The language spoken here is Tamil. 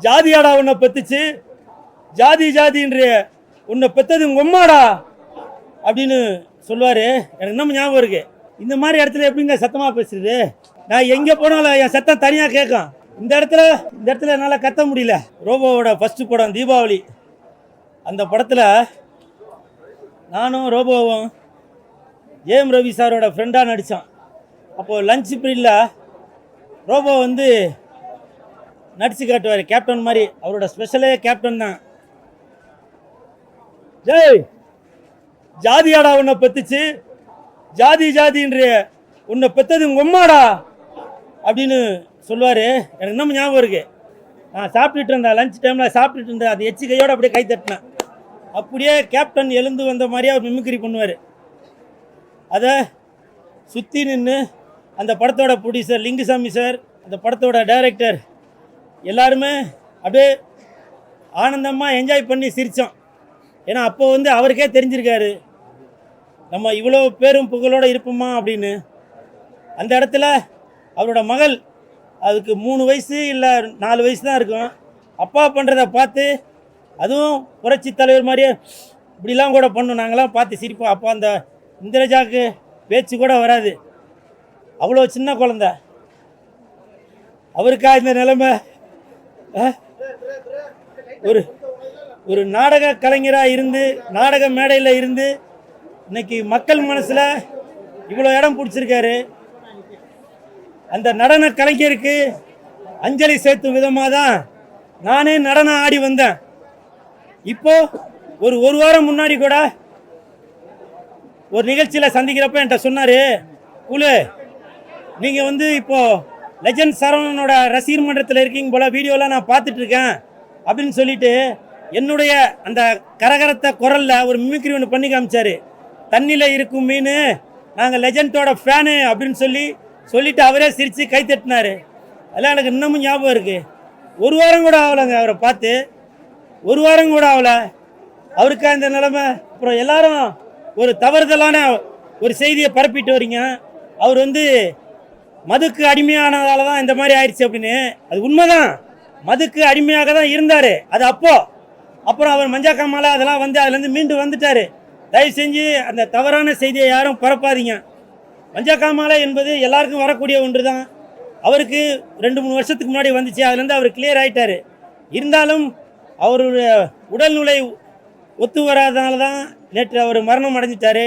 ஜாதியாடா உன்னை பெத்துச்சு? ஜாதி ஜாதின்ற. உன்னை பெத்தது உங்கள் அம்மாடா. அப்படின்னு சொல்லுவார். எனக்கு இன்னும் ஞாபகம் இருக்கு. இந்த மாதிரி இடத்துல எப்படிங்க சத்தமாக பேசுறது? நான் எங்கே போனாலும் என் சத்தம் தனியாக கேட்கும். இந்த இடத்துல இந்த இடத்துல என்னால் கத்த முடியல. ரோபோவோட ஃபஸ்ட்டு படம் தீபாவளி. அந்த படத்தில் நானும் ரோபோவும் ஜேஎம் ரவி சாரோட ஃப்ரெண்டாக நடித்தான் அப்போது லஞ்ச் பீரியடில் ரோபோ வந்து நடிச்சு காட்டுவார். கேப்டன் மாதிரி. அவரோட ஸ்பெஷலே கேப்டன் தான். ஜெய் ஜாதியாடா உன்னை பெத்துச்சு? ஜாதி ஜாதின்ற. உன்னை பெத்தது உங்கள் உம்மாடா அப்படின்னு சொல்லுவார். எனக்கு இன்னும் ஞாபகம் இருக்கு. நான் சாப்பிட்டுட்டு இருந்தேன். லஞ்ச் டைமில் சாப்பிட்டுட்டு இருந்தேன். அது எச்சு கையோடு அப்படியே கை தட்டினேன். அப்படியே கேப்டன் எழுந்து வந்த மாதிரியே அவர் மிமிக்ரி பண்ணுவார். அதை சுற்றி நின்று அந்த படத்தோட ப்ரொடியூசர் லிங்குசாமி சார் அந்த படத்தோட டைரக்டர் எல்லாருமே அப்படியே ஆனந்தமாக என்ஜாய் பண்ணி சிரித்தோம் ஏன்னா அப்போ வந்து அவருக்கே தெரிஞ்சிருக்காரு. நம்ம இவ்வளோ பேரும் புகழோடு இருப்போமா அப்படின்னு. அந்த இடத்துல அவரோட மகள் அதுக்கு மூணு வயசு இல்லை நாலு வயசு தான் இருக்கும். அப்பா பண்ணுறத பார்த்து அதுவும் புரட்சி தலைவர் மாதிரியே இப்படிலாம் கூட பண்ணும். நாங்களாம் பார்த்து சிரிப்போம். அப்போ அந்த இந்திரஜாக்கு பேச்சு கூட வராது. அவ்வளோ சின்ன குழந்த. அவருக்கா இந்த நிலைமை? ஒரு ஒரு நாடக கலைஞராக இருந்து நாடக மேடையில் இருந்து இன்னைக்கு மக்கள் மனசில் இவ்வளோ இடம் பிடிச்சிருக்காரு. அந்த நடன கலைஞருக்கு அஞ்சலி சேர்த்தும் விதமாக தான் நானே நடனம் ஆடி வந்தேன். இப்போ ஒரு ஒரு வாரம் முன்னாடி கூட ஒரு நிகழ்ச்சியில் சந்திக்கிறப்ப என்கிட்ட சொன்னார் குழு நீங்கள் வந்து இப்போ லெஜண்ட் சரவணனோட ரசிகர் மன்றத்தில் இருக்கீங்க போல வீடியோலாம் நான் பார்த்துட்டு இருக்கேன் அப்படின்னு சொல்லிட்டு என்னுடைய அந்த கரகரத்த குரலில் ஒரு மிமிக்ரி ஒன்று பண்ணி காமிச்சாரு. தண்ணியில் இருக்கும் மீன் நாங்கள் லெஜண்டோட ஃபேனு அப்படின்னு சொல்லி சொல்லிட்டு அவரே சிரித்து கை தட்டினார். அதெல்லாம் எனக்கு இன்னமும் ஞாபகம் இருக்குது ஒரு வாரம் கூட ஆகலைங்க அவரை பார்த்து. ஒரு வாரம் கூட ஆகல. அவருக்கா இந்த நிலமை? அப்புறம் எல்லாரும் ஒரு தவறுதலான ஒரு செய்தியை பரப்பிட்டு வரீங்க. அவர் வந்து மதுக்கு அடிமையானதால தான் இந்த மாதிரி ஆயிடுச்சு அப்படின்னு. அது உண்மைதான். மதுக்கு அடிமையாக தான் இருந்தார். அது அப்போ. அப்புறம் அவர் மஞ்சா காமால அதெல்லாம் வந்து அதுலேருந்து மீண்டு வந்துட்டார். தயவு செஞ்சு அந்த தவறான செய்தியை யாரும் பரப்பாதீங்க. மஞ்சா காமாலை என்பது எல்லாருக்கும் வரக்கூடிய ஒன்று தான் அவருக்கு ரெண்டு மூணு வருஷத்துக்கு முன்னாடி வந்துச்சு. அதுலேருந்து அவர் கிளியர் ஆகிட்டார் இருந்தாலும் அவருடைய உடல்நிலை ஒத்து வராதனால தான் நேற்று அவர் மரணம் அடைஞ்சிட்டாரு.